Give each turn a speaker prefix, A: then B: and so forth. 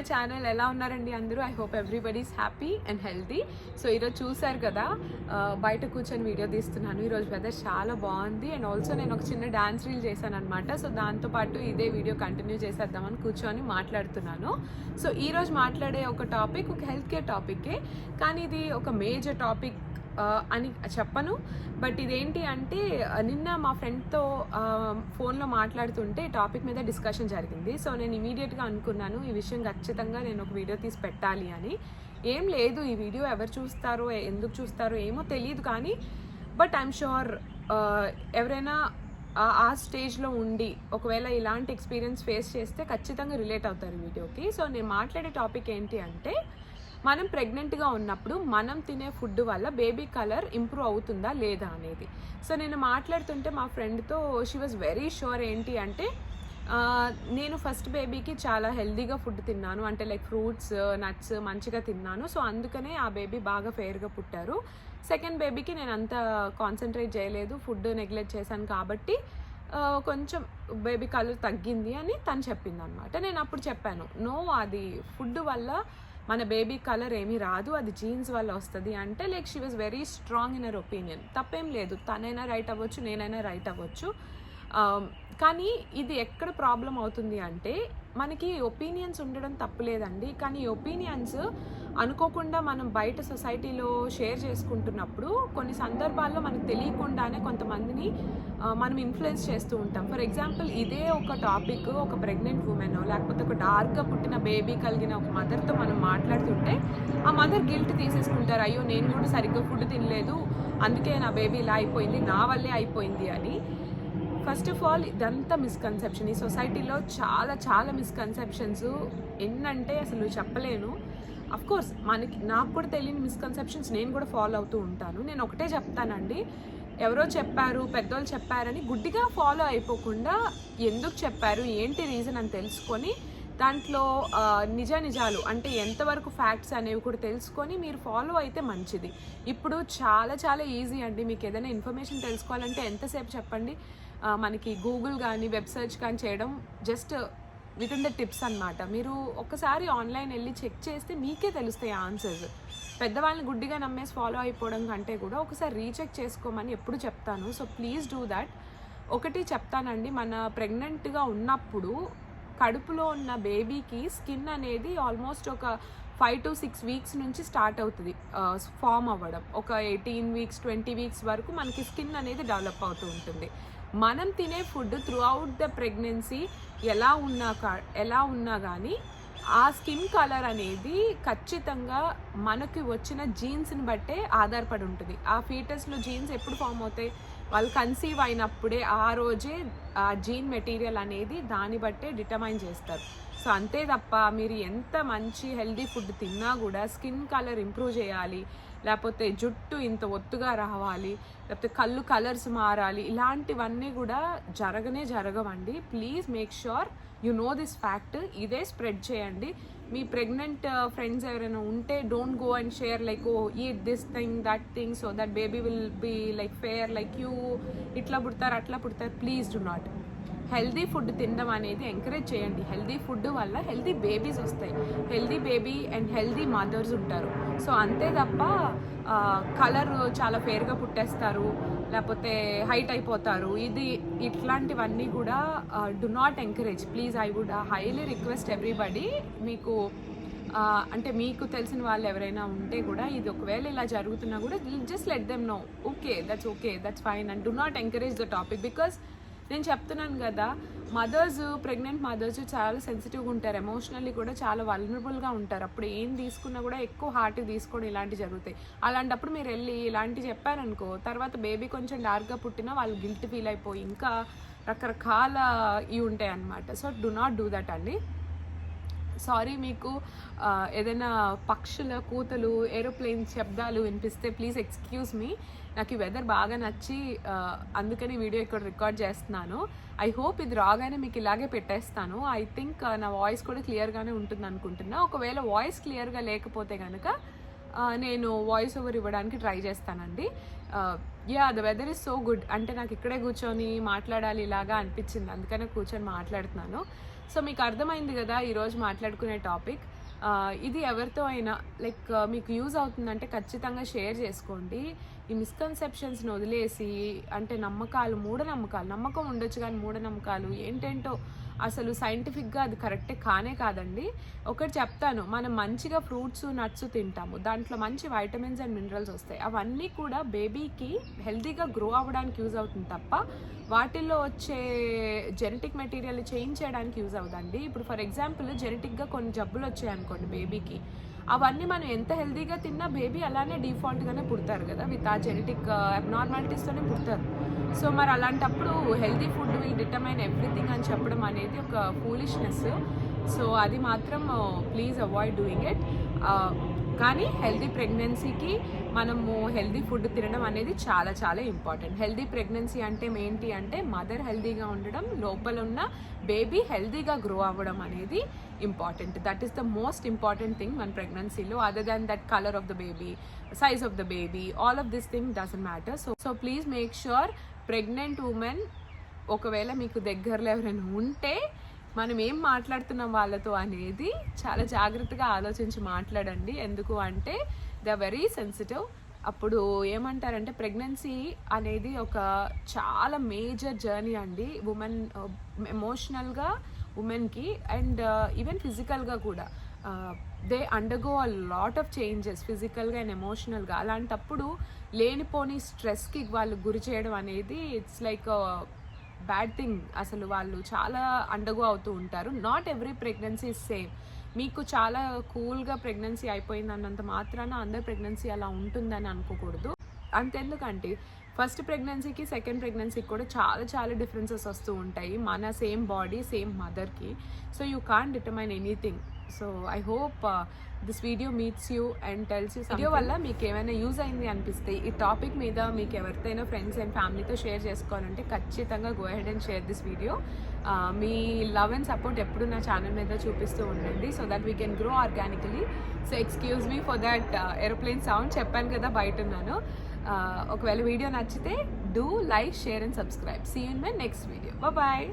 A: My channel ఎలా ఉన్నారండి అందరూ? I hope everybody's happy and healthy so ఈరోజు చూసారు కదా బయట కూర్చొని వీడియో తీస్తున్నాను. ఈరోజు వెదర్ చాలా బాగుంది అండ్ ఆల్సో నేను ఒక చిన్న డాన్స్ రీల్ చేశాను అనమాట సో దాంతోపాటు ఇదే వీడియో కంటిన్యూ చేసేద్దామని కూర్చొని మాట్లాడుతున్నాను. సో ఈరోజు మాట్లాడే ఒక టాపిక్ ఒక హెల్త్ కేర్ టాపికే కానీ ఇది ఒక మేజర్ టాపిక్ అని చెప్పను. బట్ ఇదేంటి అంటే నిన్న మా ఫ్రెండ్తో ఫోన్లో మాట్లాడుతుంటే టాపిక్ మీద డిస్కషన్ జరిగింది. సో నేను ఇమీడియట్గా అనుకున్నాను ఈ విషయం ఖచ్చితంగా నేను ఒక వీడియో తీసి పెట్టాలి అని. ఏం లేదు ఈ వీడియో ఎవరు చూస్తారో ఎందుకు చూస్తారో ఏమో తెలియదు కానీ బట్ ఐఎమ్ షూర్ ఎవరైనా ఆ- ఆ స్టేజ్లో ఉండి ఒకవేళ ఇలాంటి ఎక్స్పీరియన్స్ ఫేస్ చేస్తే ఖచ్చితంగా రిలేట్ అవుతారు ఈ వీడియోకి సో నేను మాట్లాడే టాపిక్ ఏంటి అంటే మనం ప్రెగ్నెంట్గా ఉన్నప్పుడు మనం తినే ఫుడ్ వల్ల బేబీ కలర్ ఇంప్రూవ్ అవుతుందా లేదా అనేది. సో నేను మాట్లాడుతుంటే మా ఫ్రెండ్తో షీ వాజ్ వెరీ షూర్ ఏంటి అంటే నేను ఫస్ట్ బేబీకి చాలా హెల్దీగా ఫుడ్ తిన్నాను. అంటే లైక్ ఫ్రూట్స్ నట్స్ మంచిగా తిన్నాను. సో అందుకనే ఆ బేబీ బాగా ఫెయిర్గా పుట్టారు. సెకండ్ బేబీకి నేను అంత కాన్సన్ట్రేట్ చేయలేదు ఫుడ్ నెగ్లెక్ట్ చేశాను కాబట్టి కొంచెం బేబీ కలర్ తగ్గింది అని తను చెప్పింది అనమాట నేను అప్పుడు చెప్పాను నో అది ఫుడ్ వల్ల మన బేబీ కలర్ ఏమీ రాదు అది జీన్స్ వల్ల వస్తుంది అంటే like she was very strong in her opinion తప్పేం లేదు. తనైనా రైట్ అవ్వచ్చు నేనైనా రైట్ అవ్వచ్చు. కానీ ఇది ఎక్కడ ప్రాబ్లం అవుతుంది అంటే మనకి ఒపీనియన్స్ ఉండడం తప్పులేదండి. కానీ ఒపీనియన్స్ అనుకోకుండా మనం బయట సొసైటీలో షేర్ చేసుకుంటున్నప్పుడు కొన్ని సందర్భాల్లో మనకు తెలియకుండానే కొంతమందిని మనం ఇన్ఫ్లుయెన్స్ చేస్తూ ఉంటాం. ఫర్ ఎగ్జాంపుల్ ఇదే ఒక టాపిక్ ఒక ప్రెగ్నెంట్ ఉమెన్ లేకపోతే ఒక డార్క్గా పుట్టిన బేబీ కలిగిన ఒక మదర్తో మనం మాట్లాడుతుంటే ఆ మదర్ గిల్ట్ తీసేసుకుంటారు. అయ్యో నేను కూడా సరిగ్గా ఫుడ్ తినలేదు అందుకే నా బేబీ ఇలా అయిపోయింది నా వల్లే అయిపోయింది అని. ఫస్ట్ ఆఫ్ ఆల్ ఇదంతా మిస్కన్సెప్షన్ ఈ సొసైటీలో చాలా చాలా మిస్కన్సెప్షన్స్ ఎన్నంటే అసలు చెప్పలేను. అఫ్ కోర్స్ మనకి నాకు కూడా తెలియని మిస్కన్సెప్షన్స్ నేను కూడా ఫాలో అవుతూ ఉంటాను. నేను ఒకటే చెప్తానండి. ఎవరో చెప్పారు పెద్దోళ్ళు చెప్పారని గుడ్డిగా ఫాలో అయిపోకుండా ఎందుకు చెప్పారు ఏంటి రీజన్ అని తెలుసుకొని దాంట్లో నిజ నిజాలు అంటే ఎంతవరకు ఫ్యాక్ట్స్ అనేవి కూడా తెలుసుకొని మీరు ఫాలో అయితే మంచిది. ఇప్పుడు చాలా చాలా ఈజీ అండి. మీకు ఏదైనా ఇన్ఫర్మేషన్ తెలుసుకోవాలంటే ఎంతసేపు చెప్పండి? మనకి గూగుల్ కానీ వెబ్ కానీ చేయడం just with in the tips అన్నమాట. మీరు ఒక్కసారి ఆన్లైన్ వెళ్ళి చెక్ చేస్తే మీకే తెలుస్తాయి ఆన్సర్స్ పెద్దవాళ్ళని గుడ్డిగా నమ్మేసి ఫాలో అయిపోవడం కంటే కూడా ఒకసారి రీచెక్ చేసుకోమని ఎప్పుడు చెప్తాను. సో ప్లీజ్ డూ దట్ ఒకటి చెప్తానండి మన ప్రెగ్నెంట్గా ఉన్నప్పుడు కడుపులో ఉన్న బేబీకి స్కిన్ అనేది ఆల్మోస్ట్ ఒక ఫైవ్ టు సిక్స్ వీక్స్ నుంచి స్టార్ట్ అవుతుంది ఫామ్ అవ్వడం. ఒక ఎయిటీన్ వీక్స్ ట్వంటీ వీక్స్ వరకు మనకి స్కిన్ అనేది డెవలప్ అవుతూ ఉంటుంది. మనం తినే food throughout the pregnancy ఎలా ఉన్నా కా- ఎలా ఉన్నా కానీ ఆ స్కిన్ కలర్ అనేది ఖచ్చితంగా మనకి వచ్చిన జీన్స్ని బట్టే ఆధారపడి ఉంటుంది. ఆ ఫీటస్లో జీన్స్ ఎప్పుడు ఫామ్ అవుతాయి? వాళ్ళు కన్సీవ్ అయినప్పుడే ఆ రోజే ఆ జీన్ మెటీరియల్ అనేది దాన్ని బట్టే డిటర్మైన్ చేస్తారు. సో అంతే తప్ప మీరు ఎంత మంచి హెల్దీ ఫుడ్ తిన్నా కూడా స్కిన్ కలర్ ఇంప్రూవ్ చేయాలి లేకపోతే జుట్టు ఇంత ఒత్తుగా రావాలి లేకపోతే కళ్ళు కలర్స్ మారాలి ఇలాంటివన్నీ కూడా జరగనే జరగవండి. Please make sure you know this fact ఇదే స్ప్రెడ్ చేయండి. మీ ప్రెగ్నెంట్ ఫ్రెండ్స్ uh, ఎవరైనా ఉంటే don't go and share like oh eat this thing that thing so that baby will be like fair like you ఇట్లా పుడతారు అట్లా పుడతారు. Please do not healthy food తినడం అనేది ఎంకరేజ్ చేయండి. హెల్దీ ఫుడ్ వల్ల హెల్దీ బేబీస్ వస్తాయి. Healthy baby and healthy mothers ఉంటారు. సో అంతే తప్ప కలర్ చాలా ఫేర్గా పుట్టేస్తారు. లేకపోతే హైట్ అయిపోతారు. ఇది ఇట్లాంటివన్నీ కూడా do not encourage please I would highly request everybody మీకు అంటే మీకు తెలిసిన వాళ్ళు ఎవరైనా ఉంటే కూడా ఇది ఒకవేళ ఇలా జరుగుతున్నా కూడా just let them know okay that's okay that's fine and do not encourage the topic because నేను చెప్తున్నాను కదా మదర్స్ ప్రెగ్నెంట్ మదర్స్ చాలా సెన్సిటివ్గా ఉంటారు. ఎమోషనల్లీ కూడా చాలా వల్నరబుల్గా ఉంటారు. అప్పుడు ఏం తీసుకున్నా కూడా ఎక్కువ హార్ట్ తీసుకోవడం ఇలాంటివి జరుగుతాయి. అలాంటప్పుడు మీరు వెళ్ళి ఇలాంటివి చెప్పారనుకో తర్వాత బేబీ కొంచెం డార్క్గా పుట్టినా వాళ్ళు గిల్ట్ ఫీల్ అయిపోయి ఇంకా రకరకాల ఇవి ఉంటాయి అన్నమాట so do not do that అండి. సారీ మీకు ఏదైనా పక్షుల కూతలు ఏరోప్లేన్ శబ్దాలు వినిపిస్తే ప్లీజ్ ఎక్స్క్యూజ్ మీ. నాకు ఈ వెదర్ బాగా నచ్చి అందుకని వీడియో ఇక్కడ రికార్డ్ చేస్తున్నాను. ఐ హోప్ ఇది రాగానే మీకు ఇలాగే పెట్టేస్తాను. ఐ థింక్ నా వాయిస్ కూడా క్లియర్గానే ఉంటుంది అనుకుంటున్నా. ఒకవేళ వాయిస్ క్లియర్గా లేకపోతే కనుక నేను వాయిస్ ఓవర్ ఇవ్వడానికి ట్రై చేస్తానండి. Yeah the weather is so good. అంటే నాకు ఇక్కడే కూర్చొని మాట్లాడాలి ఇలాగా అనిపించింది. అందుకనే కూర్చొని మాట్లాడుతున్నాను. సో మీకు అర్థమైంది కదా ఈరోజు మాట్లాడుకునే టాపిక్. ఇది ఎవరితో అయినా లైక్ మీకు యూజ్ అవుతుందంటే ఖచ్చితంగా షేర్ చేసుకోండి. ఈ మిస్కన్సెప్షన్స్ని వదిలేసి అంటే నమ్మకాలు మూఢనమ్మకాలు నమ్మకం ఉండొచ్చు కానీ మూఢనమ్మకాలు ఏంటేంటో అసలు సైంటిఫిక్గా అది కరెక్టే కానే కాదండి. ఒకటి చెప్తాను మనం మంచిగా ఫ్రూట్స్ నట్స్ తింటాము. దాంట్లో మంచి వైటమిన్స్ అండ్ మినరల్స్ వస్తాయి. అవన్నీ కూడా బేబీకి హెల్తీగా గ్రో అవ్వడానికి యూజ్ అవుతుంది తప్ప వాటిల్లో వచ్చే జెనెటిక్ మెటీరియల్ చేంజ్ చేయడానికి యూజ్ అవుదండి ఇప్పుడు ఫర్ ఎగ్జాంపుల్ జెనెటిక్గా కొన్ని జబ్బులు వచ్చాయనుకోండి బేబీకి అవన్నీ మనం ఎంత హెల్తీగా తిన్నా బేబీ అలానే డిఫాల్ట్గానే పుడతారు కదా విత్ ఆ జెనెటిక్ uh, అబ్నార్మాలిటీస్తోనే పుడతారు. సో మరి అలాంటప్పుడు healthy food will determine everything అని చెప్పడం అనేది ఒక ఫూలిష్నెస్. సో అది మాత్రం uh, please avoid doing it. Uh, కానీ హెల్దీ ప్రెగ్నెన్సీకి మనము హెల్దీ ఫుడ్ తినడం అనేది చాలా చాలా ఇంపార్టెంట్. హెల్దీ ప్రెగ్నెన్సీ అంటే ఏంటి అంటే మదర్ హెల్దీగా ఉండడం లోపల ఉన్న బేబీ హెల్దీగా గ్రో అవ్వడం అనేది important. That is the most important thing మన ప్రెగ్నెన్సీలో. Other than that colour of the baby size of the baby all of this thing doesn't matter. So so please make sure pregnant women ఒకవేళ మీకు దగ్గరలో ఎవరైనా ఉంటే మనం ఏం మాట్లాడుతున్నాం వాళ్ళతో అనేది చాలా జాగ్రత్తగా ఆలోచించి మాట్లాడండి. ఎందుకు అంటే ద వెరీ సెన్సిటివ్. అప్పుడు ఏమంటారంటే ప్రెగ్నెన్సీ అనేది ఒక చాలా మేజర్ జర్నీ అండి. ఉమెన్ ఎమోషనల్గా ఉమెన్కి అండ్ ఈవెన్ ఫిజికల్గా కూడా. They undergo a lot of changes ఫిజికల్గా అండ్ ఎమోషనల్గా. అలాంటప్పుడు లేనిపోని స్ట్రెస్కి వాళ్ళు గురి చేయడం అనేది ఇట్స్ లైక్ బ్యాడ్ థింగ్ అసలు వాళ్ళు చాలా అండగో అవుతూ ఉంటారు. నాట్ ఎవ్రీ ప్రెగ్నెన్సీ సేమ్ మీకు చాలా కూల్గా ప్రెగ్నెన్సీ అయిపోయింది అన్నంత మాత్రాన అందరి ప్రెగ్నెన్సీ అలా ఉంటుందని అనుకోకూడదు. అంతెందుకంటే ఫస్ట్ ప్రెగ్నెన్సీకి సెకండ్ ప్రెగ్నెన్సీకి కూడా చాలా చాలా డిఫరెన్సెస్ వస్తూ ఉంటాయి. మన సేమ్ బాడీ సేమ్ మదర్కి so you can determine anything so I hope this video meets you and tells you video వల్ల మీకు ఏమైనా యూజ్ అయింది అనిపిస్తే ఈ టాపిక్ మీద మీకు ఎవరితోనైనా ఫ్రెండ్స్ అండ్ ఫ్యామిలీతో షేర్ చేసుకోవాలంటే ఖచ్చితంగా go ahead and share this video me love and support ఎప్పుడు నా ఛానల్ మీద చూపిస్తూ ఉండండి so that we can grow organically so excuse me for that aeroplane sound చెప్పాను కదా బయట ఉన్నాను. Uh, ఒకవేళ వీడియో నచ్చితే do like share and subscribe see in my next video bye